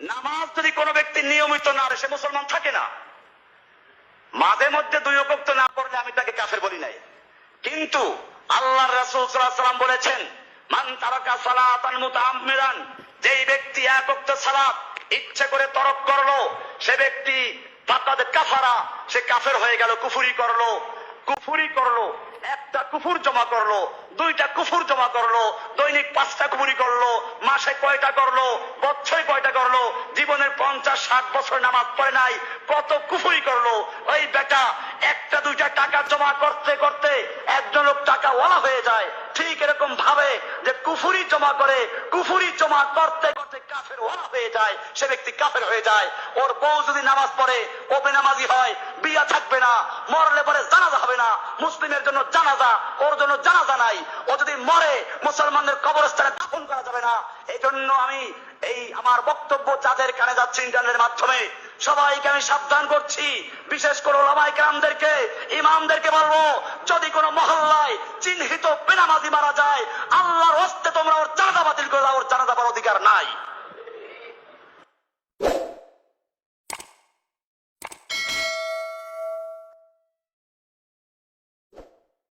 নামাজ যদি কোনো ব্যক্তি নিয়মিত না সে মুসলমান থাকে না। মাঝে মধ্যে দুই অকক্ত না পড়লে আমি তাকে কাফের বলি নাই। কিন্তু আল্লাহ রাসূল সাল্লাম বলেছেন, মান তারাকা সালাতান মুতাআম্মিরান যেই ব্যক্তি এক ওয়াক্ত সালাত ইচ্ছে করে তরক করল, সে ব্যক্তি ফাকাদ কাফারা, সে কাফের হয়ে গেল, কুফরি করল। কুফরি করল, একটা কুফুর জমা করল, দুইটা কুফুর জমা করল, দৈনিক পাঁচটা কুফুরি করল মাসে কয়টা করল, বছরে কয়টা করল, জীবনের পঞ্চাশ, ষাট বছর নামাজ পড়ে নাই, কত কুফুরি করল। ওই বেটা একটা, দুইটা টাকা জমা করতে করতে একজন লোক টাকা ওয়ালা হয়ে যায়। ঠিক এরকম ভাবে যে কুফুরি জমা করে, কুফুরি জমা করতে করতে কাফের ওয়ালা হয়ে যায়, সে ব্যক্তি কাফের হয়ে যায়। ওর বউ যদি নামাজ পড়ে ও বেনামাজি হয়? বিয়া থাকবে না, মরলে পরে জানাজা হবে না, মুসলিমের জন্য জানাজা, ওর জন্য জানাজা নাই। ও যদি মরে, মুসলমানদের কবরস্থানে এই জন্য আমি এই আমার বক্তব্য যাদের কানে যাচ্ছে ইন্টারনেটের মাধ্যমে, সবাইকে আমি সাবধান করছি। বিশেষ করে ওলামাই গ্রামদেরকে ইমামদেরকে বলব, যদি মহল্লায় চিহ্নিত বেনামাজি মারা যায়, আল্লাহর হস্তে তোমরা ওর চাঁদা বাতিল করে দাও, ওর অধিকার নাই।